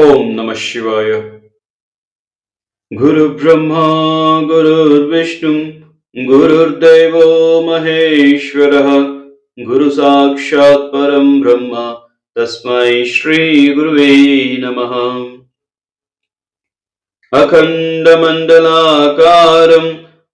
ओम् नमः शिवाय। गुरुब्रह्मा गुरुर्विष्णुम् गुरुर्दैवो महेश्वरः गुरुसाक्षात् परम् ब्रह्म तस्मै श्रीगुर्वै नमः। अखण्डमण्डलाकारम्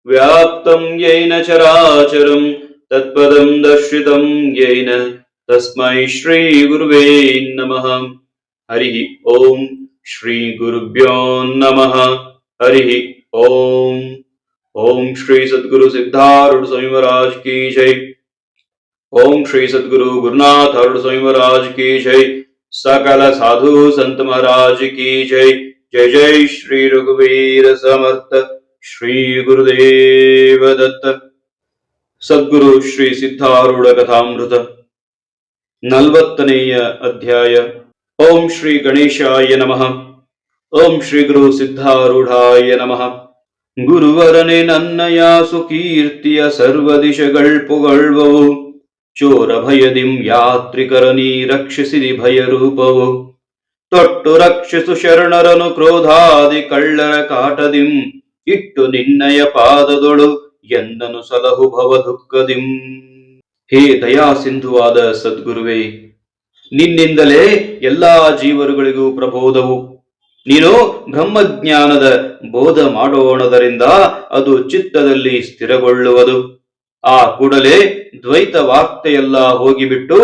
व्याप्तम् येन चराचरम् तत्पदम् दर्शितम् येन तस्मै श्रीगुर्वै नमः। हरिः ॐ श्रीगुरुभ्यो नमः हरिः ॐ ॐ श्री सद्गुरु सिद्धारूढ़ स्वामी महाराज की जय ओम श्री सद्गुरु गुरुनाथ अरुण स्वामी महाराज की जय सकल साधु संत महाराज की जय जय जय श्री रघुवीर समर्थ श्री गुरुदेव दत्त ಸದ್ಗುರು ಶ್ರೀ ಸಿದ್ಧಾರೂಢ ಕಥಾಮೃತ ನಲವತ್ತನೆಯ ಅಧ್ಯಾಯ ಓಂ ಶ್ರೀ ಗಣೇಶಾಯ ನಮಃ. ಓಂ ಶ್ರೀ ಗುರು ಸಿದ್ಧಾರೂಢಾಯ ನಮಃ. ಗುರುವರನೆ ನನ್ನಯ ಸುಕೀರ್ತಿಯ ಸರ್ವ ದಿಶಗಳ್ ಚೋರ ಭಯದಿಂ ಯಾತ್ರಿಕರ ನೀ ರಕ್ಷಿಸಿದಿ ಭಯರೂಪವು ತೊಟ್ಟು ರಕ್ಷಿಸು ಶರಣರನು ಕ್ರೋಧಾದಿ ಕಳ್ಳರ ಕಾಟದಿಂ. ಇಟ್ಟು ನಿನ್ನಯ ಪಾದದೊಳು ಎಂದನು ಸಲಹು ಭವ ದುಃಖದಿಂ. ಹೇ ದಯಾ ಸಿಂಧುವಾದ ಸದ್ಗುರುವೇ ನಿನ್ನಿಂದಲೇ ಎಲ್ಲಾ ಜೀವರುಗಳಿಗೂ ಪ್ರಬೋಧವು. ನೀನು ಬ್ರಹ್ಮಜ್ಞಾನದ ಬೋಧ ಮಾಡೋಣದರಿಂದ ಅದು ಚಿತ್ತದಲ್ಲಿ ಸ್ಥಿರಗೊಳ್ಳುವುದು. ಆ ಕೂಡಲೇ ದ್ವೈತ ವಾರ್ತೆಯೆಲ್ಲ ಹೋಗಿಬಿಟ್ಟು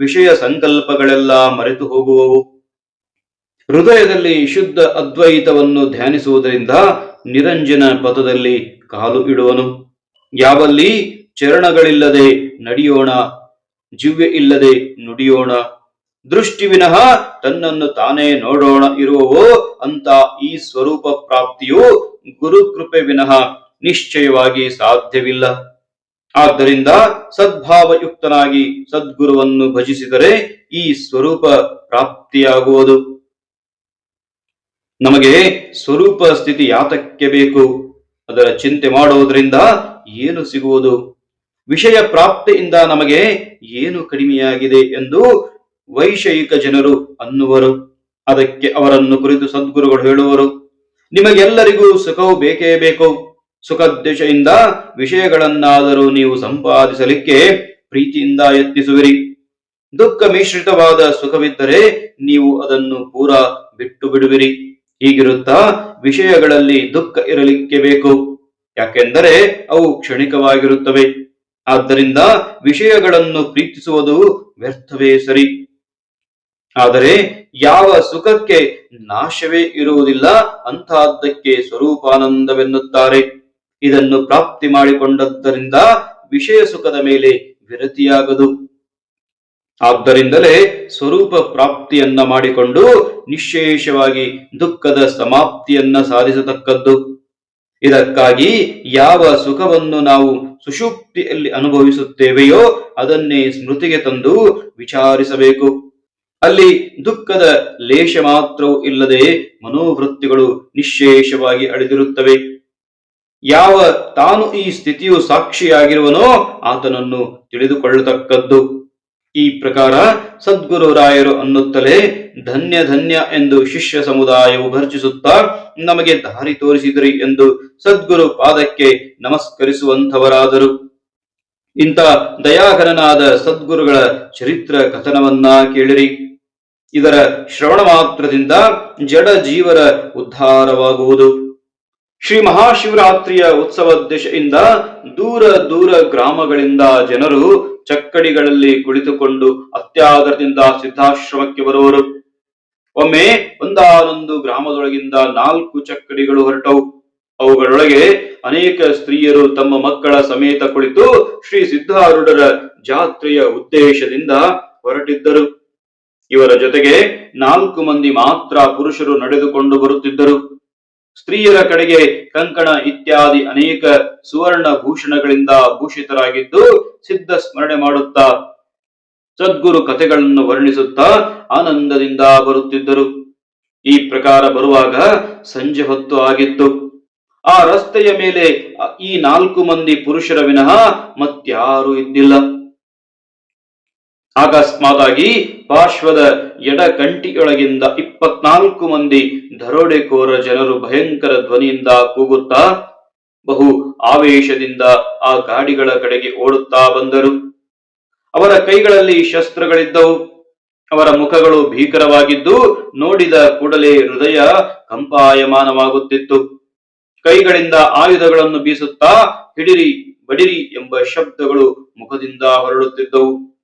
ವಿಷಯ ಸಂಕಲ್ಪಗಳೆಲ್ಲ ಮರೆತು ಹೋಗುವವು. ಹೃದಯದಲ್ಲಿ ಶುದ್ಧ ಅದ್ವೈತವನ್ನು ಧ್ಯಾನಿಸುವುದರಿಂದ ನಿರಂಜನ ಪಥದಲ್ಲಿ ಕಾಲು ಇಡುವನು. ಯಾವಲ್ಲಿ ಚರಣಗಳಿಲ್ಲದೆ ನಡೆಯೋಣ, ಜಿವ್ಯ ಇಲ್ಲದೆ ನುಡಿಯೋಣ. ದೃಷ್ಟಿ ವಿನಃ ತನ್ನನ್ನು ತಾನೇ ನೋಡೋಣ ಇರುವವೋ ಅಂತ ಈ ಸ್ವರೂಪ ಪ್ರಾಪ್ತಿಯು ಗುರುಕೃಪೆ ವಿನಃ ನಿಶ್ಚಯವಾಗಿ ಸಾಧ್ಯವಿಲ್ಲ. ಆದ್ದರಿಂದ ಸದ್ಭಾವಯುಕ್ತನಾಗಿ ಸದ್ಗುರುವನ್ನು ಭಜಿಸಿದರೆ ಈ ಸ್ವರೂಪ ಪ್ರಾಪ್ತಿಯಾಗುವುದು. ನಮಗೆ ಸ್ವರೂಪ ಸ್ಥಿತಿ ಯಾತಕ್ಕೆ ಬೇಕು? ಅದರ ಚಿಂತೆ ಮಾಡುವುದರಿಂದ ಏನು ಸಿಗುವುದು? ವಿಷಯ ಪ್ರಾಪ್ತಿಯಿಂದ ನಮಗೆ ಏನು ಕಡಿಮೆಯಾಗಿದೆ ಎಂದು ವೈಷಯಿಕ ಜನರು ಅನ್ನುವರು. ಅದಕ್ಕೆ ಅವರನ್ನು ಕುರಿತು ಸದ್ಗುರುಗಳು ಹೇಳುವರು. ನಿಮಗೆಲ್ಲರಿಗೂ ಸುಖವು ಬೇಕೇ ಬೇಕು. ಸುಖದ್ವೇಷದಿಂದ ವಿಷಯಗಳನ್ನಾದರೂ ನೀವು ಸಂಪಾದಿಸಲಿಕ್ಕೆ ಪ್ರೀತಿಯಿಂದ ಯತ್ನಿಸುವಿರಿ. ದುಃಖ ಮಿಶ್ರಿತವಾದ ಸುಖವಿದ್ದರೆ ನೀವು ಅದನ್ನು ಪೂರ ಬಿಟ್ಟು ಬಿಡುವಿರಿ ಹೀಗಿರುತ್ತಾ ವಿಷಯಗಳಲ್ಲಿ ದುಃಖ ಇರಲಿಕ್ಕೆ ಬೇಕು. ಯಾಕೆಂದರೆ ಅವು ಕ್ಷಣಿಕವಾಗಿರುತ್ತವೆ. ಆದ್ದರಿಂದ ವಿಷಯಗಳನ್ನು ಪ್ರೀತಿಸುವುದು ವ್ಯರ್ಥವೇ ಸರಿ. ಆದರೆ ಯಾವ ಸುಖಕ್ಕೆ ನಾಶವೇ ಇರುವುದಿಲ್ಲ ಅಂತಹದ್ದಕ್ಕೆ ಸ್ವರೂಪಾನಂದವೆನ್ನುತ್ತಾರೆ. ಇದನ್ನು ಪ್ರಾಪ್ತಿ ಮಾಡಿಕೊಂಡದ್ದರಿಂದ ವಿಷಯ ಸುಖದ ಮೇಲೆ ವಿರತಿಯಾಗದು. ಆದ್ದರಿಂದಲೇ ಸ್ವರೂಪ ಪ್ರಾಪ್ತಿಯನ್ನ ಮಾಡಿಕೊಂಡು ನಿಶೇಷವಾಗಿ ದುಃಖದ ಸಮಾಪ್ತಿಯನ್ನ ಸಾಧಿಸತಕ್ಕದ್ದು. ಇದಕ್ಕಾಗಿ ಯಾವ ಸುಖವನ್ನು ನಾವು ಸುಷುಪ್ತಿಯಲ್ಲಿ ಅನುಭವಿಸುತ್ತೇವೆಯೋ ಅದನ್ನೇ ಸ್ಮೃತಿಗೆ ತಂದು ವಿಚಾರಿಸಬೇಕು. ಅಲ್ಲಿ ದುಃಖದ ಲೇಷ ಮಾತ್ರವೂ ಇಲ್ಲದೆ ಮನೋವೃತ್ತಿಗಳು ನಿಶೇಷವಾಗಿ ಅಳಿದಿರುತ್ತವೆ. ಯಾವ ತಾನು ಈ ಸ್ಥಿತಿಯು ಸಾಕ್ಷಿಯಾಗಿರುವನೋ ಆತನನ್ನು ತಿಳಿದುಕೊಳ್ಳತಕ್ಕದ್ದು. ಈ ಪ್ರಕಾರ ಸದ್ಗುರು ರಾಯರು ಅನ್ನುತ್ತಲೇ ಧನ್ಯ ಧನ್ಯ ಎಂದು ಶಿಷ್ಯ ಸಮುದಾಯವು ಭರ್ಜಿಸುತ್ತಾ, ನಮಗೆ ದಾರಿ ತೋರಿಸಿದ್ರಿ ಎಂದು ಸದ್ಗುರು ಪಾದಕ್ಕೆ ನಮಸ್ಕರಿಸುವಂಥವರಾದರು. ಇಂಥ ದಯಾಘನನಾದ ಸದ್ಗುರುಗಳ ಚರಿತ್ರ ಕಥನವನ್ನ ಕೇಳಿರಿ. ಇದರ ಶ್ರವಣ ಮಾತ್ರದಿಂದ ಜಡ ಜೀವರ ಉದ್ಧಾರವಾಗುವುದು. ಶ್ರೀ ಮಹಾಶಿವರಾತ್ರಿಯ ಉತ್ಸವ ದಿಶೆಯಿಂದ ದೂರ ದೂರ ಗ್ರಾಮಗಳಿಂದ ಜನರು ಚಕ್ಕಡಿಗಳಲ್ಲಿ ಕುಳಿತುಕೊಂಡು ಅತ್ಯಾದರದಿಂದ ಸಿದ್ಧಾಶ್ರಮಕ್ಕೆ ಬರುವರು. ಒಮ್ಮೆ ಒಂದಾನೊಂದು ಗ್ರಾಮದೊಳಗಿಂದ ನಾಲ್ಕು ಚಕ್ಕಡಿಗಳು ಹೊರಟವು. ಅವುಗಳೊಳಗೆ ಅನೇಕ ಸ್ತ್ರೀಯರು ತಮ್ಮ ಮಕ್ಕಳ ಸಮೇತ ಕುಳಿತು ಶ್ರೀ ಸಿದ್ಧಾರೂಢರ ಜಾತ್ರೆಯ ಉದ್ದೇಶದಿಂದ ಹೊರಟಿದ್ದರು. ಇವರ ಜೊತೆಗೆ ನಾಲ್ಕು ಮಂದಿ ಮಾತ್ರ ಪುರುಷರು ನಡೆದುಕೊಂಡು ಬರುತ್ತಿದ್ದರು. ಸ್ತ್ರೀಯರ ಕಡೆಗೆ ಕಂಕಣ ಇತ್ಯಾದಿ ಅನೇಕ ಸುವರ್ಣ ಭೂಷಣಗಳಿಂದ ಭೂಷಿತರಾಗಿದ್ದು ಸಿದ್ಧ ಸ್ಮರಣೆ ಮಾಡುತ್ತಾ ಸದ್ಗುರು ಕಥೆಗಳನ್ನು ವರ್ಣಿಸುತ್ತಾ ಆನಂದದಿಂದ ಬರುತ್ತಿದ್ದರು. ಈ ಪ್ರಕಾರ ಬರುವಾಗ ಸಂಜೆ ಹೊತ್ತು ಆಗಿತ್ತು. ಆ ರಸ್ತೆಯ ಮೇಲೆ ಈ ನಾಲ್ಕು ಮಂದಿ ಪುರುಷರ ವಿನಃ ಮತ್ಯಾರೂ ಇದ್ದಿಲ್ಲ. ಅಕಸ್ಮಾತಾಗಿ ಪಾರ್ಶ್ವದ ಎಡ ಕಂಟಿಯೊಳಗಿಂದ ಇಪ್ಪತ್ನಾಲ್ಕು ಮಂದಿ ದರೋಡೆಕೋರ ಜನರು ಭಯಂಕರ ಧ್ವನಿಯಿಂದ ಕೂಗುತ್ತಾ, ಬಹು ಆವೇಶದಿಂದ ಆ ಗಾಡಿಗಳ ಕಡೆಗೆ ಓಡುತ್ತಾ ಬಂದರು. ಅವರ ಕೈಗಳಲ್ಲಿ ಶಸ್ತ್ರಗಳಿದ್ದವು. ಅವರ ಮುಖಗಳು ಭೀಕರವಾಗಿದ್ದು, ನೋಡಿದ ಕೂಡಲೇ ಹೃದಯ ಕಂಪಾಯಮಾನವಾಗುತ್ತಿತ್ತು. ಕೈಗಳಿಂದ ಆಯುಧಗಳನ್ನು ಬೀಸುತ್ತಾ, ಹಿಡಿರಿ, ಬಡಿರಿ ಎಂಬ ಶಬ್ದಗಳು ಮುಖದಿಂದ ಹೊರಡುತ್ತಿದ್ದವು.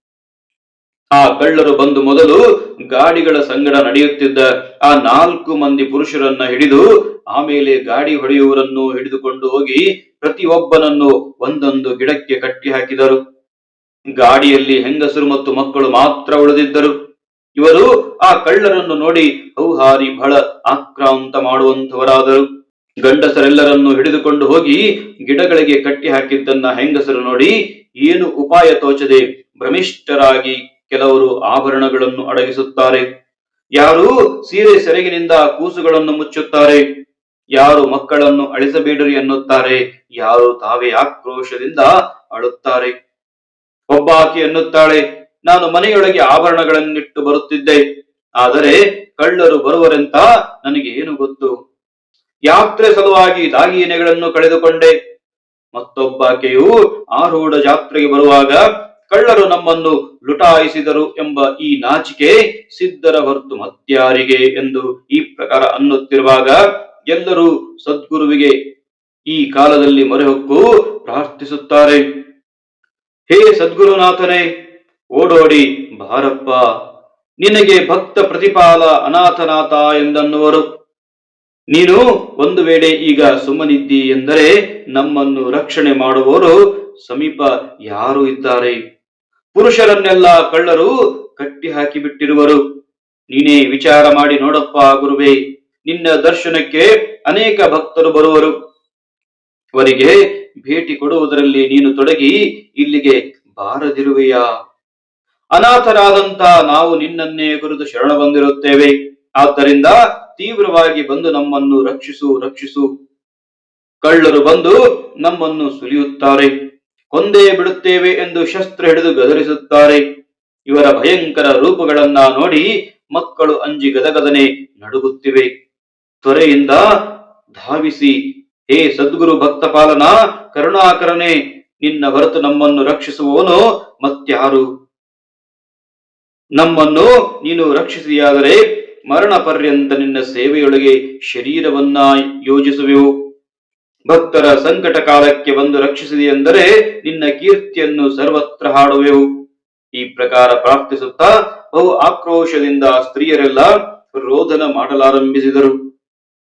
ಆ ಕಳ್ಳರು ಬಂದು ಮೊದಲು ಗಾಡಿಗಳ ಸಂಗಡ ನಡೆಯುತ್ತಿದ್ದ ಆ ನಾಲ್ಕು ಮಂದಿ ಪುರುಷರನ್ನ ಹಿಡಿದು ಆಮೇಲೆ ಗಾಡಿ ಹೊಡೆಯುವರನ್ನು ಹಿಡಿದುಕೊಂಡು ಹೋಗಿ ಪ್ರತಿಯೊಬ್ಬನನ್ನು ಒಂದೊಂದು ಗಿಡಕ್ಕೆ ಕಟ್ಟಿ ಹಾಕಿದರು. ಗಾಡಿಯಲ್ಲಿ ಹೆಂಗಸರು ಮತ್ತು ಮಕ್ಕಳು ಮಾತ್ರ ಉಳಿದಿದ್ದರು. ಇವರು ಆ ಕಳ್ಳರನ್ನು ನೋಡಿ ಹೌಹಾರಿ ಬಹಳ ಆಕ್ರಾಂತ ಮಾಡುವಂತವರಾದರು ಗಂಡಸರೆಲ್ಲರನ್ನು ಹಿಡಿದುಕೊಂಡು ಹೋಗಿ ಗಿಡಗಳಿಗೆ ಕಟ್ಟಿ ಹಾಕಿದ್ದನ್ನ ಹೆಂಗಸರು ನೋಡಿ ಏನು ಉಪಾಯ ತೋಚದೆ ಭ್ರಮಿಷ್ಠರಾಗಿ ಕೆಲವರು ಆಭರಣಗಳನ್ನು ಅಡಗಿಸುತ್ತಾರೆ. ಯಾರು ಸೀರೆ ಸೆರಗಿನಿಂದ ಕೂಸುಗಳನ್ನು ಮುಚ್ಚುತ್ತಾರೆ. ಯಾರು ಮಕ್ಕಳನ್ನು ಅಳಿಸಬೇಡರಿ ಎನ್ನುತ್ತಾರೆ. ಯಾರು ತಾವೇ ಆಕ್ರೋಶದಿಂದ ಅಳುತ್ತಾರೆ. ಒಬ್ಬ ಆಕೆ ಎನ್ನುತ್ತಾಳೆ, ನಾನು ಮನೆಯೊಳಗೆ ಆಭರಣಗಳನ್ನಿಟ್ಟು ಬರುತ್ತಿದ್ದೆ. ಆದರೆ ಕಳ್ಳರು ಬರುವರೆಂತ ನನಗೆ ಏನು ಗೊತ್ತು? ಯಾತ್ರೆ ಸಲುವಾಗಿ ದಾಗಿನೆಗಳನ್ನು ಕಳೆದುಕೊಂಡೆ. ಮತ್ತೊಬ್ಬಾಕೆಯು ಆರೂಢ ಜಾತ್ರೆಗೆ ಬರುವಾಗ ಕಳ್ಳರು ನಮ್ಮನ್ನು ಲುಟಾಯಿಸಿದರು ಎಂಬ ಈ ನಾಚಿಕೆ ಸಿದ್ಧರ ಹೊರತು ಮತ್ಯಾರಿಗೆ ಎಂದು ಈ ಪ್ರಕಾರ ಅನ್ನುತ್ತಿರುವಾಗ ಎಲ್ಲರೂ ಸದ್ಗುರುವಿಗೆ ಈ ಕಾಲದಲ್ಲಿ ಮೊರೆಹೊಕ್ಕು ಪ್ರಾರ್ಥಿಸುತ್ತಾರೆ. ಹೇ ಸದ್ಗುರುನಾಥನೇ, ಓಡೋಡಿ ಭಾರಪ್ಪ ನಿನಗೆ ಭಕ್ತ ಪ್ರತಿಪಾಲ ಅನಾಥನಾಥ ಎಂದನ್ನುವರು. ನೀನು ಒಂದು ವೇಳೆ ಈಗ ಸುಮ್ಮನಿದ್ದಿ ಎಂದರೆ ನಮ್ಮನ್ನು ರಕ್ಷಣೆ ಮಾಡುವವರು ಸಮೀಪ ಯಾರು ಇದ್ದಾರೆ. ಪುರುಷರನ್ನೆಲ್ಲ ಕಳ್ಳರು ಕಟ್ಟಿ ಹಾಕಿ ಬಿಟ್ಟಿರುವರು ನೀನೇ ವಿಚಾರ ಮಾಡಿ ನೋಡಪ್ಪ ಗುರುವೇ, ನಿನ್ನ ದರ್ಶನಕ್ಕೆ ಅನೇಕ ಭಕ್ತರು ಬರುವರು. ಅವರಿಗೆ ಭೇಟಿ ಕೊಡುವುದರಲ್ಲಿ ನೀನು ತೊಡಗಿ ಇಲ್ಲಿಗೆ ಬಾರದಿರುವೆಯಾ? ಅನಾಥರಾದಂತ ನಾವು ನಿನ್ನನ್ನೇ ಕುರಿತು ಶರಣ ಬಂದಿರುತ್ತೇವೆ. ಆದ್ದರಿಂದ ತೀವ್ರವಾಗಿ ಬಂದು ನಮ್ಮನ್ನು ರಕ್ಷಿಸು ರಕ್ಷಿಸು. ಕಳ್ಳರು ಬಂದು ನಮ್ಮನ್ನು ಸುಲಿಯುತ್ತಾರೆ. ಕೊಂದೇ ಬಿಡುತ್ತೇವೆ ಎಂದು ಶಸ್ತ್ರ ಹಿಡಿದು ಗದರಿಸುತ್ತಾರೆ. ಇವರ ಭಯಂಕರ ರೂಪಗಳನ್ನ ನೋಡಿ ಮಕ್ಕಳು ಅಂಜಿ ಗದಗದನೆ ನಡುಗುತ್ತಿವೆ. ತ್ವರೆಯಿಂದ ಧಾವಿಸಿ, ಹೇ ಸದ್ಗುರು ಭಕ್ತಪಾಲನ, ಕರುಣಾಕರನೆ, ನಿನ್ನ ಹೊರತು ನಮ್ಮನ್ನು ರಕ್ಷಿಸುವವನು ಮತ್ಯಾರು ನಮ್ಮನ್ನು ನೀನು ರಕ್ಷಿಸಿಯಾದರೆ ಮರಣ ಪರ್ಯಂತ ನಿನ್ನ ಸೇವೆಯೊಳಗೆ ಶರೀರವನ್ನ ಯೋಜಿಸುವೆವು. ಭಕ್ತರ ಸಂಕಟ ಕಾಲಕ್ಕೆ ಬಂದು ರಕ್ಷಿಸಿದೆ ಎಂದರೆ ನಿನ್ನ ಕೀರ್ತಿಯನ್ನು ಸರ್ವತ್ರ ಹಾಡುವೆವು. ಈ ಪ್ರಕಾರ ಪ್ರಾರ್ಥಿಸುತ್ತಾ ಬಹು ಆಕ್ರೋಶದಿಂದ ಸ್ತ್ರೀಯರೆಲ್ಲ ರೋದನ ಮಾಡಲಾರಂಭಿಸಿದರು.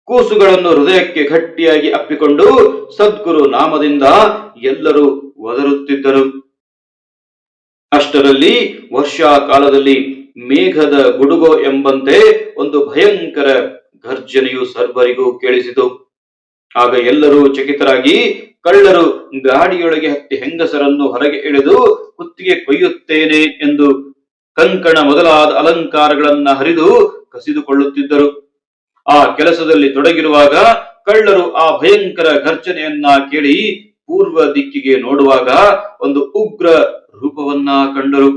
ಕೂಸುಗಳನ್ನು ಹೃದಯಕ್ಕೆ ಗಟ್ಟಿಯಾಗಿ ಅಪ್ಪಿಕೊಂಡು ಸದ್ಗುರು ನಾಮದಿಂದ ಎಲ್ಲರೂ ಒದರುತ್ತಿದ್ದರು. ಅಷ್ಟರಲ್ಲಿ ವರ್ಷಾ ಕಾಲದಲ್ಲಿ ಮೇಘದ ಗುಡುಗೋ ಎಂಬಂತೆ ಒಂದು ಭಯಂಕರ ಗರ್ಜನೆಯು ಸರ್ವರಿಗೂ ಕೇಳಿಸಿತು. ಆಗ ಎಲ್ಲರೂ ಚಕಿತರಾಗಿ ಕಳ್ಳರು ಗಾಡಿಯೊಳಗೆ ಹತ್ತಿ ಹೆಂಗಸರನ್ನು ಹೊರಗೆ ಎಳೆದು ಕುತ್ತಿಗೆ ಕೊಯ್ಯುತ್ತೇನೆ ಎಂದು ಕಂಕಣ ಮೊದಲಾದ ಅಲಂಕಾರಗಳನ್ನ ಹರಿದು ಕಸಿದುಕೊಳ್ಳುತ್ತಿದ್ದರು. ಆ ಕೆಲಸದಲ್ಲಿ ತೊಡಗಿರುವಾಗ ಕಳ್ಳರು ಆ ಭಯಂಕರ ಘರ್ಜನೆಯನ್ನ ಕೇಳಿ ಪೂರ್ವ ದಿಕ್ಕಿಗೆ ನೋಡುವಾಗ ಒಂದು ಉಗ್ರ ರೂಪವನ್ನ ಕಂಡರು.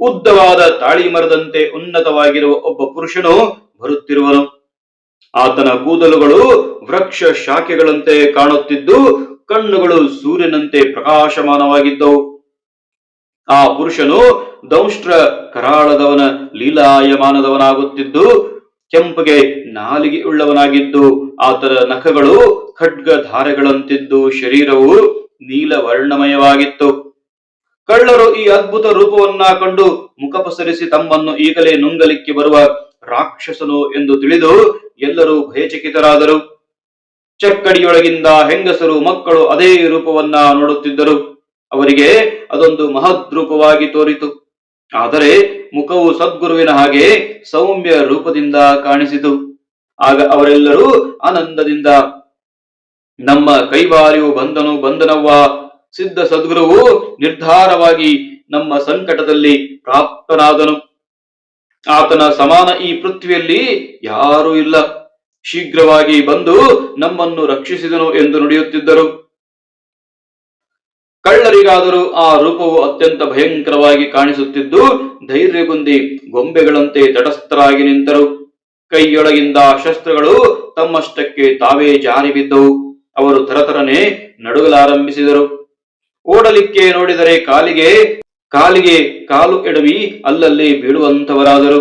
ಉದ್ದವಾದ ತಾಳಿ ಮರದಂತೆ ಉನ್ನತವಾಗಿರುವ ಒಬ್ಬ ಪುರುಷನು ಬರುತ್ತಿರುವನು. ಆತನ ಕೂದಲುಗಳು ವೃಕ್ಷ ಶಾಖೆಗಳಂತೆ ಕಾಣುತ್ತಿದ್ದು, ಕಣ್ಣುಗಳು ಸೂರ್ಯನಂತೆ ಪ್ರಕಾಶಮಾನವಾಗಿದ್ದವು. ಆ ಪುರುಷನು ದೌಷ್ಟ್ರ ಕರಾಳದವನ, ಲೀಲಾಯಮಾನದವನಾಗುತ್ತಿದ್ದು, ಕೆಂಪಗೆ ನಾಲಿಗೆ ಉಳ್ಳವನಾಗಿದ್ದು, ಆತನ ನಖಗಳು ಖಡ್ಗ ಧಾರೆಗಳಂತಿದ್ದು ಶರೀರವು ನೀಲವರ್ಣಮಯವಾಗಿತ್ತು. ಕಳ್ಳರು ಈ ಅದ್ಭುತ ರೂಪವನ್ನ ಕಂಡು ಮುಖ ಪಸರಿಸಿ ತಮ್ಮನ್ನು ಈಗಲೇ ನುಂಗಲಿಕ್ಕೆ ಬರುವ ರಾಕ್ಷಸನು ಎಂದು ತಿಳಿದು ಎಲ್ಲರೂ ಭಯಚಕಿತರಾದರು. ಚಕ್ಕಡಿಯೊಳಗಿಂದ ಹೆಂಗಸರು ಮಕ್ಕಳು ಅದೇ ರೂಪವನ್ನ ನೋಡುತ್ತಿದ್ದರು. ಅವರಿಗೆ ಅದೊಂದು ಮಹದ್ ರೂಪವಾಗಿ ತೋರಿತು. ಆದರೆ ಮುಖವು ಸದ್ಗುರುವಿನ ಹಾಗೆ ಸೌಮ್ಯ ರೂಪದಿಂದ ಕಾಣಿಸಿತು. ಆಗ ಅವರೆಲ್ಲರೂ ಆನಂದದಿಂದ, ನಮ್ಮ ಕೈವಾರಿಯು ಬಂದನು ಬಂದನವ್ವ, ಸಿದ್ಧ ಸದ್ಗುರುವು ನಿರ್ಧಾರವಾಗಿ ನಮ್ಮ ಸಂಕಟದಲ್ಲಿ ಪ್ರಾಪ್ತನಾದನು. ಆತನ ಸಮಾನ ಈ ಪೃಥ್ವಿಯಲ್ಲಿ ಯಾರೂ ಇಲ್ಲ. ಶೀಘ್ರವಾಗಿ ಬಂದು ನಮ್ಮನ್ನು ರಕ್ಷಿಸಿದನು ಎಂದು ನುಡಿಯುತ್ತಿದ್ದರು. ಕಳ್ಳರಿಗಾದರೂ ಆ ರೂಪವು ಅತ್ಯಂತ ಭಯಂಕರವಾಗಿ ಕಾಣಿಸುತ್ತಿದ್ದು, ಧೈರ್ಯಗುಂದಿ ಗೊಂಬೆಗಳಂತೆ ತಟಸ್ಥರಾಗಿ ನಿಂತರು. ಕೈಯೊಳಗಿಂದ ಶಸ್ತ್ರಗಳು ತಮ್ಮಷ್ಟಕ್ಕೆ ತಾವೇ ಜಾರಿ ಬಿದ್ದವು. ಅವರು ತರತರನೆ ನಡುಗಲಾರಂಭಿಸಿದರು. ಓಡಲಿಕ್ಕೆ ನೋಡಿದರೆ ಕಾಲಿಗೆ ಕಾಲಿಗೆ ಕಾಲು ಎಡವಿ ಅಲ್ಲಲ್ಲಿ ಬೀಳುವಂತವರಾದರು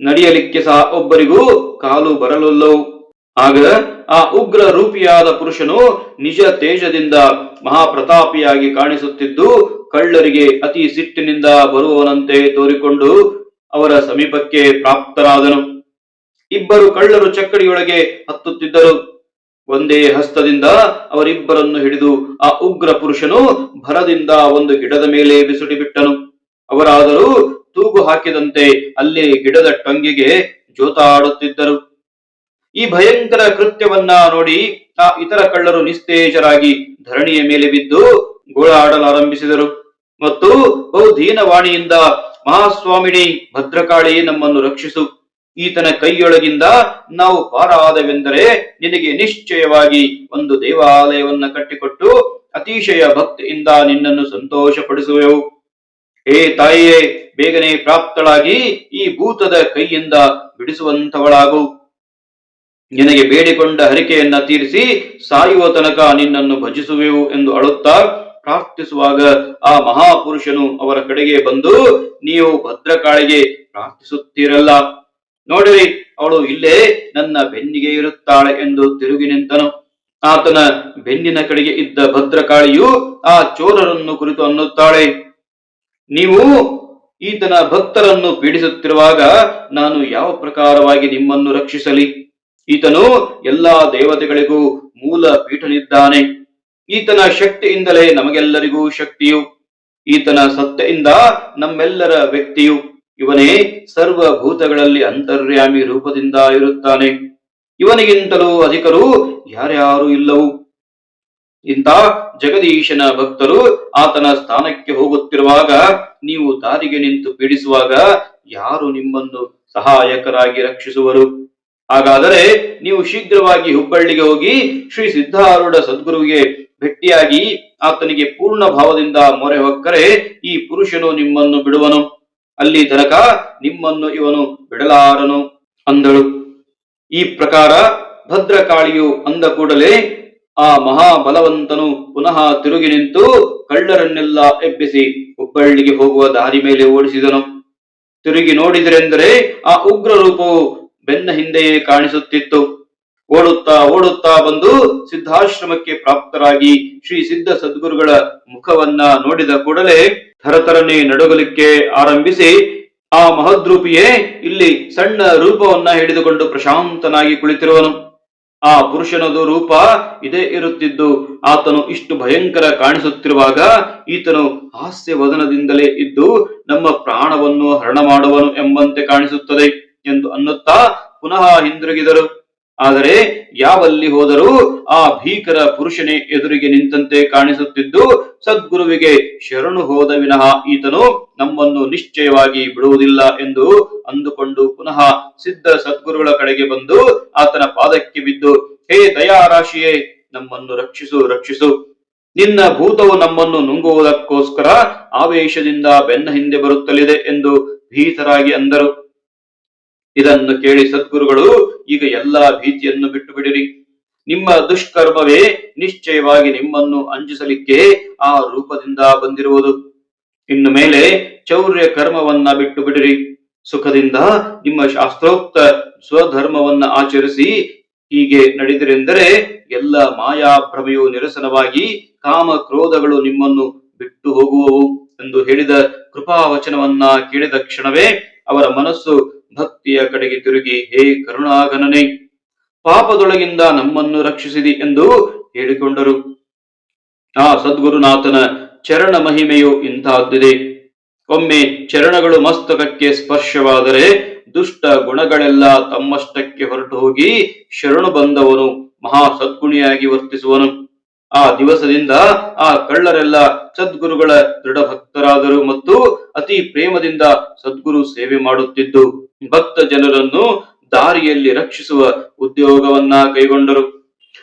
ನಡೆಯಲಿಕ್ಕೆ ಸಹ ಒಬ್ಬರಿಗೂ ಕಾಲು ಬರಲೊಲ್ಲವು. ಆಗ ಆ ಉಗ್ರ ರೂಪಿಯಾದ ಪುರುಷನು ನಿಜ ತೇಜದಿಂದ ಮಹಾಪ್ರತಾಪಿಯಾಗಿ ಕಾಣಿಸುತ್ತಿದ್ದು, ಕಳ್ಳರಿಗೆ ಅತಿ ಸಿಟ್ಟಿನಿಂದ ಬರುವವನಂತೆ ತೋರಿಕೊಂಡು ಅವರ ಸಮೀಪಕ್ಕೆ ಪ್ರಾಪ್ತರಾದನು. ಇಬ್ಬರು ಕಳ್ಳರು ಚಕ್ಕಡಿಯೊಳಗೆ ಹತ್ತುತ್ತಿದ್ದರು. ಒಂದೇ ಹಸ್ತದಿಂದ ಅವರಿಬ್ಬರನ್ನು ಹಿಡಿದು ಆ ಉಗ್ರ ಪುರುಷನು ಭರದಿಂದ ಒಂದು ಗಿಡದ ಮೇಲೆ ಬಿಸುಟಿ ಬಿಟ್ಟನು. ಅವರಾದರೂ ತೂಗು ಹಾಕಿದಂತೆ ಅಲ್ಲಿ ಗಿಡದ ಟೊಂಗಿಗೆ ಜೋತಾಡುತ್ತಿದ್ದರು. ಈ ಭಯಂಕರ ಕೃತ್ಯವನ್ನ ನೋಡಿ ಆ ಇತರ ಕಳ್ಳರು ನಿಸ್ತೇಜರಾಗಿ ಧರಣಿಯ ಮೇಲೆ ಬಿದ್ದು ಗೋಳಾಡಲಾರಂಭಿಸಿದರು. ಮತ್ತು ಬಹು ದೀನವಾಣಿಯಿಂದ ಮಹಾಸ್ವಾಮಿನಿ ಭದ್ರಕಾಳಿ ನಮ್ಮನ್ನು ರಕ್ಷಿಸು. ಈತನ ಕೈಯೊಳಗಿಂದ ನಾವು ಪಾರಾದವೆಂದರೆ ನಿನಗೆ ನಿಶ್ಚಯವಾಗಿ ಒಂದು ದೇವಾಲಯವನ್ನ ಕಟ್ಟಿಕೊಟ್ಟು ಅತಿಶಯ ಭಕ್ತಿಯಿಂದ ನಿನ್ನನ್ನು ಸಂತೋಷಪಡಿಸುವೆವು. ಹೇ ತಾಯಿಯೇ, ಬೇಗನೆ ಪ್ರಾಪ್ತಳಾಗಿ ಈ ಭೂತದ ಕೈಯಿಂದ ಬಿಡಿಸುವಂತವಳಾಗು ನಿನಗೆ ಬೇಡಿಕೊಂಡ ಹರಿಕೆಯನ್ನ ತೀರಿಸಿ ಸಾಯುವ ತನಕ ನಿನ್ನನ್ನು ಭಜಿಸುವೆವು ಎಂದು ಅಳುತ್ತಾ ಪ್ರಾರ್ಥಿಸುವಾಗ ಆ ಮಹಾಪುರುಷನು ಅವರ ಕಡೆಗೆ ಬಂದು, ನೀವು ಭದ್ರಕಾಳಿಗೆ ಪ್ರಾರ್ಥಿಸುತ್ತೀರಲ್ಲ. ನೋಡಿರಿ, ಅವಳು ಇಲ್ಲೇ ನನ್ನ ಬೆನ್ನಿಗೆ ಇರುತ್ತಾಳೆ ಎಂದು ತಿರುಗಿ ನಿಂತನು. ಆತನ ಬೆನ್ನಿನ ಕಡೆಗೆ ಇದ್ದ ಭದ್ರಕಾಳಿಯು ಆ ಚೋರರನ್ನು ಕುರಿತು ಅನ್ನುತ್ತಾಳೆ, ನೀವು ಈತನ ಭಕ್ತರನ್ನು ಪೀಡಿಸುತ್ತಿರುವಾಗ ನಾನು ಯಾವ ಪ್ರಕಾರವಾಗಿ ನಿಮ್ಮನ್ನು ರಕ್ಷಿಸಲಿ? ಈತನು ಎಲ್ಲಾ ದೇವತೆಗಳಿಗೂ ಮೂಲ ಪೀಠನಿದ್ದಾನೆ. ಈತನ ಶಕ್ತಿಯಿಂದಲೇ ನಮಗೆಲ್ಲರಿಗೂ ಶಕ್ತಿಯು. ಈತನ ಸತ್ತೆಯಿಂದ ನಮ್ಮೆಲ್ಲರ ವ್ಯಕ್ತಿಯು. ಇವನೇ ಸರ್ವಭೂತಗಳಲ್ಲಿ ಅಂತರ್ಯಾಮಿ ರೂಪದಿಂದ ಇರುತ್ತಾನೆ. ಇವನಿಗಿಂತಲೂ ಅಧಿಕರು ಯಾರ್ಯಾರು ಇಲ್ಲವು. ಇಂಥ ಜಗದೀಶನ ಭಕ್ತರು ಆತನ ಸ್ಥಾನಕ್ಕೆ ಹೋಗುತ್ತಿರುವಾಗ ನೀವು ದಾರಿಗೆ ನಿಂತು ಪೀಡಿಸುವಾಗ ಯಾರು ನಿಮ್ಮನ್ನು ಸಹಾಯಕರಾಗಿ ರಕ್ಷಿಸುವರು? ಹಾಗಾದರೆ ನೀವು ಶೀಘ್ರವಾಗಿ ಹುಬ್ಬಳ್ಳಿಗೆ ಹೋಗಿ ಶ್ರೀ ಸಿದ್ಧಾರೂಢ ಸದ್ಗುರುವಿಗೆ ಭೇಟಿಯಾಗಿ ಆತನಿಗೆ ಪೂರ್ಣ ಭಾವದಿಂದ ಮೊರೆ ಹೊಕ್ಕರೆ ಈ ಪುರುಷನು ನಿಮ್ಮನ್ನು ಬಿಡುವನು. ಅಲ್ಲಿ ತನಕ ನಿಮ್ಮನ್ನು ಇವನು ಬಿಡಲಾರನು ಅಂದಳು. ಈ ಪ್ರಕಾರ ಭದ್ರಕಾಳಿಯು ಅಂದ ಕೂಡಲೇ ಆ ಮಹಾಬಲವಂತನು ಪುನಃ ತಿರುಗಿ ನಿಂತು ಕಳ್ಳರನ್ನೆಲ್ಲ ಎಬ್ಬಿಸಿ ಹುಬ್ಬಳ್ಳಿಗೆ ಹೋಗುವ ದಾರಿ ಮೇಲೆ ಓಡಿಸಿದನು. ತಿರುಗಿ ನೋಡಿದರೆಂದರೆ ಆ ಉಗ್ರ ರೂಪವು ಬೆನ್ನ ಹಿಂದೆಯೇ ಕಾಣಿಸುತ್ತಿತ್ತು. ಓಡುತ್ತಾ ಓಡುತ್ತಾ ಬಂದು ಸಿದ್ಧಾಶ್ರಮಕ್ಕೆ ಪ್ರಾಪ್ತರಾಗಿ ಶ್ರೀ ಸಿದ್ಧ ಸದ್ಗುರುಗಳ ಮುಖವನ್ನ ನೋಡಿದ ಕೂಡಲೇ ಥರಥರನೆ ನಡುಗಲಿಕ್ಕೆ ಆರಂಭಿಸಿ ಆ ಮಹದ್ರೂಪಿಯೇ ಇಲ್ಲಿ ಸಣ್ಣ ರೂಪವನ್ನ ಹಿಡಿದುಕೊಂಡು ಪ್ರಶಾಂತನಾಗಿ ಕುಳಿತಿರುವನು. ಆ ಪುರುಷನದು ರೂಪ ಇದೇ ಇರುತ್ತಿದ್ದು, ಆತನು ಇಷ್ಟು ಭಯಂಕರ ಕಾಣಿಸುತ್ತಿರುವಾಗ ಈತನು ಹಾಸ್ಯವದನದಿಂದಲೇ ಇದ್ದು, ನಮ್ಮ ಪ್ರಾಣವನ್ನು ಹರಣ ಮಾಡುವನು ಎಂಬಂತೆ ಕಾಣಿಸುತ್ತದೆ ಎಂದು ಅನ್ನುತ್ತಾ ಪುನಃ ಹಿಂದಿರುಗಿದರು. ಆದರೆ ಯಾವಲ್ಲಿ ಹೋದರೂ ಆ ಭೀಕರ ಪುರುಷನೇ ಎದುರಿಗೆ ನಿಂತಂತೆ ಕಾಣಿಸುತ್ತಿದ್ದು, ಸದ್ಗುರುವಿಗೆ ಶರಣು ಹೋದ ವಿನಃ ಈತನು ನಮ್ಮನ್ನು ನಿಶ್ಚಯವಾಗಿ ಬಿಡುವುದಿಲ್ಲ ಎಂದು ಅಂದುಕೊಂಡು ಪುನಃ ಸಿದ್ಧ ಸದ್ಗುರುಗಳ ಕಡೆಗೆ ಬಂದು ಆತನ ಪಾದಕ್ಕೆ ಬಿದ್ದು, ಹೇ ದಯಾರಾಶಿಯೇ, ನಮ್ಮನ್ನು ರಕ್ಷಿಸು ರಕ್ಷಿಸು. ನಿನ್ನ ಭೂತವು ನಮ್ಮನ್ನು ನುಂಗುವುದಕ್ಕೋಸ್ಕರ ಆವೇಶದಿಂದ ಬೆನ್ನ ಹಿಂದೆ ಬರುತ್ತಲಿದೆ ಎಂದು ಭೀತರಾಗಿ ಅಂದರು. ಇದನ್ನು ಕೇಳಿ ಸದ್ಗುರುಗಳು, ಈಗ ಎಲ್ಲಾ ಭೀತಿಯನ್ನು ಬಿಟ್ಟು ಬಿಡಿರಿ ನಿಮ್ಮ ದುಷ್ಕರ್ಮವೇ ನಿಶ್ಚಯವಾಗಿ ನಿಮ್ಮನ್ನು ಅಂಜಿಸಲಿಕ್ಕೆ ಆ ರೂಪದಿಂದ ಬಂದಿರುವುದು. ಇನ್ನು ಮೇಲೆ ಚೌರ್ಯ ಕರ್ಮವನ್ನ ಬಿಟ್ಟು ಬಿಡಿರಿ ಸುಖದಿಂದ ನಿಮ್ಮ ಶಾಸ್ತ್ರೋಕ್ತ ಸ್ವಧರ್ಮವನ್ನ ಆಚರಿಸಿ, ಹೀಗೆ ನಡೆದಿರೆಂದರೆ ಎಲ್ಲ ಮಾಯಾಭ್ರಮೆಯು ನಿರಸನವಾಗಿ ಕಾಮ ಕ್ರೋಧಗಳು ನಿಮ್ಮನ್ನು ಬಿಟ್ಟು ಹೋಗುವವು ಎಂದು ಹೇಳಿದ ಕೃಪಾವಚನವನ್ನ ಕೇಳಿದ ಕ್ಷಣವೇ ಅವರ ಮನಸ್ಸು ಭಕ್ತಿಯ ಕಡೆಗೆ ತಿರುಗಿ, ಹೇ ಕರುಣಾಗನನೆ, ಪಾಪದೊಳಗಿಂದ ನಮ್ಮನ್ನು ರಕ್ಷಿಸಿದಿ ಎಂದು ಹೇಳಿಕೊಂಡರು. ಆ ಸದ್ಗುರುನಾಥನ ಚರಣ ಮಹಿಮೆಯು ಇಂತಹದ್ದಿದೆ ಒಮ್ಮೆ ಚರಣಗಳು ಮಸ್ತಕಕ್ಕೆ ಸ್ಪರ್ಶವಾದರೆ ದುಷ್ಟ ಗುಣಗಳೆಲ್ಲ ತಮ್ಮಷ್ಟಕ್ಕೆ ಹೊರಟು ಹೋಗಿ ಶರಣು ಬಂದವನು, ಮಹಾ ಸದ್ಗುಣಿಯಾಗಿ ವರ್ತಿಸುವನು. ಆ ದಿವಸದಿಂದ ಆ ಕಳ್ಳರೆಲ್ಲ ಸದ್ಗುರುಗಳ ದೃಢ ಭಕ್ತರಾದರು ಮತ್ತು ಅತಿ ಪ್ರೇಮದಿಂದ ಸದ್ಗುರು ಸೇವೆ ಮಾಡುತ್ತಿದ್ದು. ಭಕ್ತ ಜನರನ್ನು ದಾರಿಯಲ್ಲಿ ರಕ್ಷಿಸುವ ಉದ್ಯೋಗವನ್ನ ಕೈಗೊಂಡರು.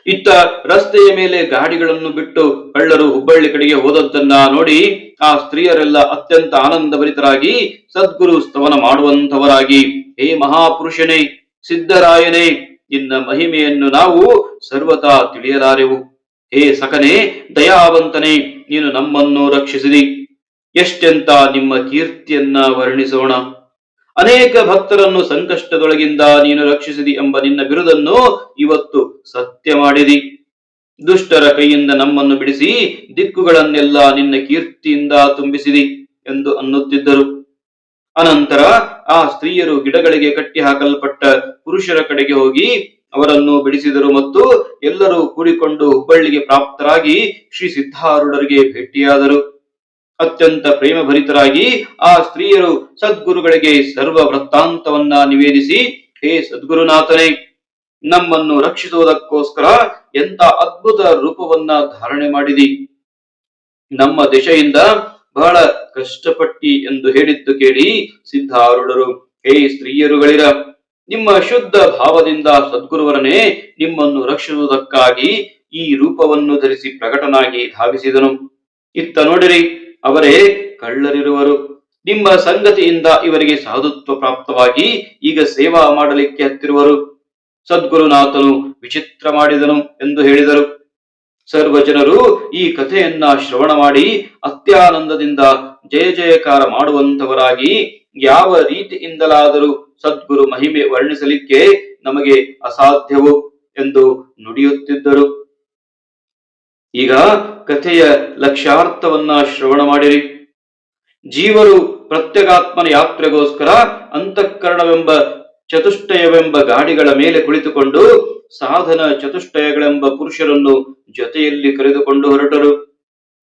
ಇತ್ತ ರಸ್ತೆಯ ಮೇಲೆ ಗಾಡಿಗಳನ್ನು ಬಿಟ್ಟು ಕಳ್ಳರು ಹುಬ್ಬಳ್ಳಿ ಕಡೆಗೆ ಹೋದದ್ದನ್ನ ನೋಡಿ ಆ ಸ್ತ್ರೀಯರೆಲ್ಲ ಅತ್ಯಂತ ಆನಂದಭರಿತರಾಗಿ ಸದ್ಗುರು ಸ್ತವನ ಮಾಡುವಂತವರಾಗಿ ಹೇ ಮಹಾಪುರುಷನೇ, ಸಿದ್ಧರಾಯನೇ, ನಿನ್ನ ಮಹಿಮೆಯನ್ನು ನಾವು ಸರ್ವತಾ ತಿಳಿಯಲಾರೆವು. ಹೇ ಸಕನೇ ದಯಾವಂತನೇ, ನೀನು ನಮ್ಮನ್ನು ರಕ್ಷಿಸಿರಿ ಎಷ್ಟೆಂತ ನಿಮ್ಮ ಕೀರ್ತಿಯನ್ನ ವರ್ಣಿಸೋಣ. ಅನೇಕ ಭಕ್ತರನ್ನು ಸಂಕಷ್ಟದೊಳಗಿಂದ ನೀನು ರಕ್ಷಿಸಿದಿ ಎಂಬ ನಿನ್ನ ಬಿರುದನ್ನು ಇವತ್ತು ಸತ್ಯ ಮಾಡಿದಿ. ದುಷ್ಟರ ಕೈಯಿಂದ ನಮ್ಮನ್ನು ಬಿಡಿಸಿ ದಿಕ್ಕುಗಳನ್ನೆಲ್ಲ ನಿನ್ನ ಕೀರ್ತಿಯಿಂದ ತುಂಬಿಸಿದಿ ಎಂದು ಅನ್ನುತ್ತಿದ್ದರು. ಅನಂತರ ಆ ಸ್ತ್ರೀಯರು ಗಿಡಗಳಿಗೆ ಕಟ್ಟಿ ಹಾಕಲ್ಪಟ್ಟ ಪುರುಷರ ಕಡೆಗೆ ಹೋಗಿ ಅವರನ್ನು ಬಿಡಿಸಿದರು ಮತ್ತು ಎಲ್ಲರೂ ಕೂಡಿಕೊಂಡು ಹುಬ್ಬಳ್ಳಿಗೆ ಪ್ರಾಪ್ತರಾಗಿ ಶ್ರೀ ಸಿದ್ಧಾರೂಢರಿಗೆ ಭೇಟಿಯಾದರು. ಅತ್ಯಂತ ಪ್ರೇಮಭರಿತರಾಗಿ ಆ ಸ್ತ್ರೀಯರು ಸದ್ಗುರುಗಳಿಗೆ ಸರ್ವ ವೃತ್ತಾಂತವನ್ನ ನಿವೇದಿಸಿ, ಹೇ ಸದ್ಗುರುನಾಥನೇ, ನಮ್ಮನ್ನು ರಕ್ಷಿಸುವುದಕ್ಕೋಸ್ಕರ ಎಂತ ಅದ್ಭುತ ರೂಪವನ್ನ ಧಾರಣೆ ಮಾಡಿದಿ. ನಮ್ಮ ದಿಶೆಯಿಂದ ಬಹಳ ಕಷ್ಟಪಟ್ಟಿ ಎಂದು ಹೇಳಿದ್ದು ಕೇಳಿ ಸಿದ್ಧಾರೂಢರು ಹೇ ಸ್ತ್ರೀಯರುಗಳಿರ, ನಿಮ್ಮ ಶುದ್ಧ ಭಾವದಿಂದ ಸದ್ಗುರುವರನೇ ನಿಮ್ಮನ್ನು ರಕ್ಷಿಸುವುದಕ್ಕಾಗಿ ಈ ರೂಪವನ್ನು ಧರಿಸಿ ಪ್ರಕಟನಾಗಿ ಧಾವಿಸಿದನು. ಇತ್ತ ನೋಡಿರಿ ಅವರೇ ಕಳ್ಳರಿರುವರು. ನಿಮ್ಮ ಸಂಗತಿಯಿಂದ ಇವರಿಗೆ ಸಾಧುತ್ವ ಪ್ರಾಪ್ತವಾಗಿ ಈಗ ಸೇವಾ ಮಾಡಲಿಕ್ಕೆ ಹತ್ತಿರುವರು. ಸದ್ಗುರುನಾಥನು ವಿಚಿತ್ರ ಮಾಡಿದನು ಎಂದು ಹೇಳಿದರು. ಸರ್ವ ಜನರು ಈ ಕಥೆಯನ್ನ ಶ್ರವಣ ಮಾಡಿ ಅತ್ಯಾನಂದದಿಂದ ಜಯ ಜಯಕಾರ ಮಾಡುವಂತವರಾಗಿ ಯಾವ ರೀತಿಯಿಂದಲಾದರೂ ಸದ್ಗುರು ಮಹಿಮೆ ವರ್ಣಿಸಲಿಕ್ಕೆ ನಮಗೆ ಅಸಾಧ್ಯವು ಎಂದು ನುಡಿಯುತ್ತಿದ್ದರು. ಈಗ ಕಥೆಯ ಲಕ್ಷ್ಯಾರ್ಥವನ್ನ ಶ್ರವಣ ಮಾಡಿರಿ. ಜೀವರು ಪ್ರತ್ಯಗಾತ್ಮನ ಯಾತ್ರೆಗೋಸ್ಕರ ಅಂತಃಕರಣವೆಂಬ ಚತುಷ್ಟಯವೆಂಬ ಗಾಡಿಗಳ ಮೇಲೆ ಕುಳಿತುಕೊಂಡು ಸಾಧನ ಚತುಷ್ಟಯಗಳೆಂಬ ಪುರುಷರನ್ನು ಜೊತೆಯಲ್ಲಿ ಕರೆದುಕೊಂಡು ಹೊರಟರು.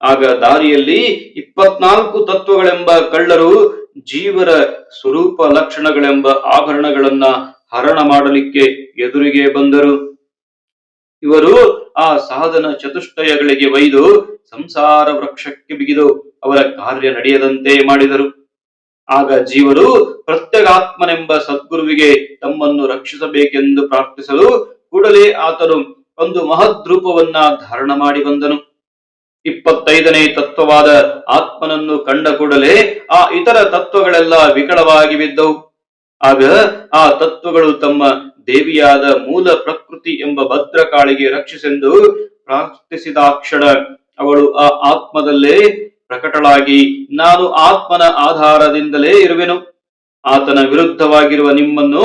ಆಗ ದಾರಿಯಲ್ಲಿ ಇಪ್ಪತ್ನಾಲ್ಕು ತತ್ವಗಳೆಂಬ ಕಳ್ಳರು ಜೀವರ ಸ್ವರೂಪ ಲಕ್ಷಣಗಳೆಂಬ ಆಭರಣಗಳನ್ನ ಹರಣ ಮಾಡಲಿಕ್ಕೆ ಎದುರಿಗೆ ಬಂದರು. ಇವರು ಆ ಸಾಧನ ಚತುಷ್ಟಯಗಳಿಗೆ ಒಯ್ದು ಸಂಸಾರ ವೃಕ್ಷಕ್ಕೆ ಬಿಗಿದು ಅವರ ಕಾರ್ಯ ನಡೆಯದಂತೆ ಮಾಡಿದರು. ಆಗ ಜೀವರು ಪ್ರತ್ಯಗಾತ್ಮನೆಂಬ ಸದ್ಗುರುವಿಗೆ ತಮ್ಮನ್ನು ರಕ್ಷಿಸಬೇಕೆಂದು ಪ್ರಾರ್ಥಿಸಲು ಕೂಡಲೇ ಆತನು ಒಂದು ಮಹದ್ರೂಪವನ್ನ ಧಾರಣ ಮಾಡಿ ಬಂದನು. ಇಪ್ಪತ್ತೈದನೇ ತತ್ವವಾದ ಆತ್ಮನನ್ನು ಕಂಡ ಕೂಡಲೇ ಆ ಇತರ ತತ್ವಗಳೆಲ್ಲ ವಿಕಳವಾಗಿ ಬಿದ್ದವು. ಆಗ ಆ ತತ್ವಗಳು ತಮ್ಮ ದೇವಿಯಾದ ಮೂಲ ಪ್ರಕೃತಿ ಎಂಬ ಭದ್ರಕಾಳಿಗೆ ರಕ್ಷಿಸೆಂದು ಪ್ರಾರ್ಥಿಸಿದಾಕ್ಷಣ. ಅವಳು ಆ ಆತ್ಮದಲ್ಲೇ ಪ್ರಕಟಳಾಗಿ, ನಾನು ಆತ್ಮನ ಆಧಾರದಿಂದಲೇ ಇರುವೆನು. ಆತನ ವಿರುದ್ಧವಾಗಿರುವ ನಿಮ್ಮನ್ನು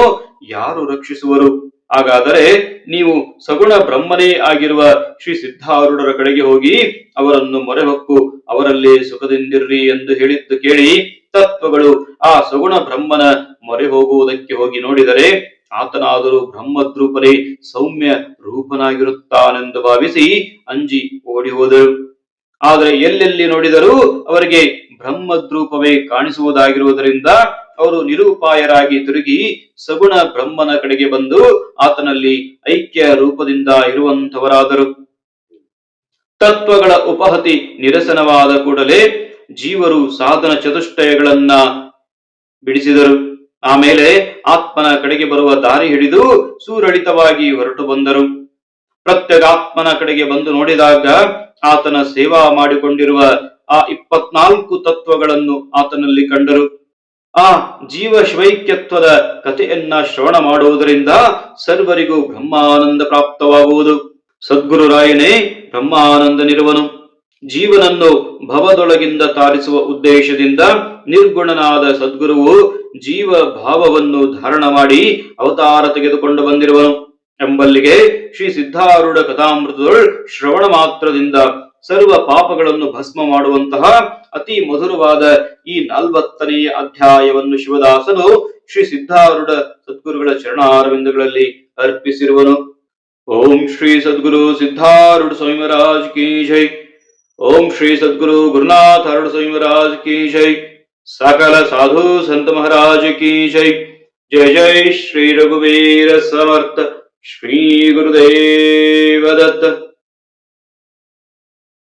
ಯಾರು ರಕ್ಷಿಸುವರು? ಹಾಗಾದರೆ ನೀವು ಸಗುಣ ಬ್ರಹ್ಮನೇ ಆಗಿರುವ ಶ್ರೀ ಸಿದ್ಧಾರೂಢರ ಕಡೆಗೆ ಹೋಗಿ ಅವರನ್ನು ಮೊರೆಹೊಕ್ಕು, ಅವರಲ್ಲೇ ಸುಖದಿಂದಿರ್ರಿ ಎಂದು ಹೇಳಿದ್ದು ಕೇಳಿ ತತ್ವಗಳು ಆ ಸಗುಣ ಬ್ರಹ್ಮನ ಮೊರೆ ಹೋಗುವುದಕ್ಕೆ ಹೋಗಿ ನೋಡಿದರೆ ಆತನಾದರೂ ಬ್ರಹ್ಮದ್ರೂಪನೇ ಸೌಮ್ಯ ರೂಪನಾಗಿರುತ್ತಾನೆಂದು ಭಾವಿಸಿ ಅಂಜಿ ಓಡಿ ಹೋದರು. ಆದರೆ ಎಲ್ಲೆಲ್ಲಿ ನೋಡಿದರೂ ಅವರಿಗೆ ಬ್ರಹ್ಮದ್ರೂಪವೇ ಕಾಣಿಸುವುದಾಗಿರುವುದರಿಂದ ಅವರು ನಿರೂಪಾಯರಾಗಿ ತಿರುಗಿ ಸಗುಣ ಬ್ರಹ್ಮನ ಕಡೆಗೆ ಬಂದು ಆತನಲ್ಲಿ ಐಕ್ಯ ರೂಪದಿಂದ ಇರುವಂತವರಾದರು ತತ್ವಗಳ ಉಪಹತಿ ನಿರಸನವಾದ ಕೂಡಲೇ ಜೀವರು ಸಾಧನ ಚತುಷ್ಟಯಗಳನ್ನ ಬಿಡಿಸಿದರು. ಆಮೇಲೆ ಆತ್ಮನ ಕಡೆಗೆ ಬರುವ ದಾರಿ ಹಿಡಿದು ಸೂರಳಿತವಾಗಿ ಹೊರಟು ಬಂದರು. ಪ್ರತ್ಯಗಾತ್ಮನ ಕಡೆಗೆ ಬಂದು ನೋಡಿದಾಗ ಆತನ ಸೇವಾ ಮಾಡಿಕೊಂಡಿರುವ ಆ ಇಪ್ಪತ್ನಾಲ್ಕು ತತ್ವಗಳನ್ನು ಆತನಲ್ಲಿ ಕಂಡರು. ಆ ಜೀವ ಶ್ವೈಕ್ಯತ್ವದ ಕಥೆಯನ್ನ ಶ್ರವಣ ಮಾಡುವುದರಿಂದ ಸರ್ವರಿಗೂ ಬ್ರಹ್ಮಾನಂದ ಪ್ರಾಪ್ತವಾಗುವುದು. ಸದ್ಗುರು ರಾಯನೇ ಬ್ರಹ್ಮಾನಂದನಿರುವನು ಜೀವನನ್ನು ಭವದೊಳಗಿಂದ ತಾರಿಸುವ ಉದ್ದೇಶದಿಂದ ನಿರ್ಗುಣನಾದ ಸದ್ಗುರುವು ಜೀವ ಭಾವವನ್ನು ಧಾರಣ ಮಾಡಿ ಅವತಾರ ತೆಗೆದುಕೊಂಡು ಬಂದಿರುವನು. ಎಂಬಲ್ಲಿಗೆ ಶ್ರೀ ಸಿದ್ಧಾರೂಢ ಕಥಾಮೃತದೊಳ್ ಶ್ರವಣ ಮಾತ್ರದಿಂದ ಸರ್ವ ಪಾಪಗಳನ್ನು ಭಸ್ಮ ಮಾಡುವಂತಹ ಅತಿ ಮಧುರವಾದ ಈ ನಲ್ವತ್ತನೆಯ ಅಧ್ಯಾಯವನ್ನು ಶಿವದಾಸನು ಶ್ರೀ ಸಿದ್ಧಾರೂಢ ಸದ್ಗುರುಗಳ ಚರಣಾರವಿಂದಗಳಲ್ಲಿ ಅರ್ಪಿಸಿರುವನು. ಓಂ ಶ್ರೀ ಸದ್ಗುರು ಸಿದ್ಧಾರೂಢ ಸ್ವಾಮಿ ಕಿ ಜೈ. ಓಂ ಶ್ರೀ ಸದ್ಗುರು ಗುರುನಾಥ ಅರುಣ ಸ್ವಾಮಿ ಮಹಾರಾಜ್ ಕಿ ಜೈ ಸಕಲ ಸಾಧು ಸಂತ ಮಹಾರಾಜ್ ಕಿ ಜೈ ಜಯ ಜೈ ಶ್ರೀ ರಘುವೀರ ಸಮರ್ಥ ಶ್ರೀ ಗುರುದೇವ ದತ್ತ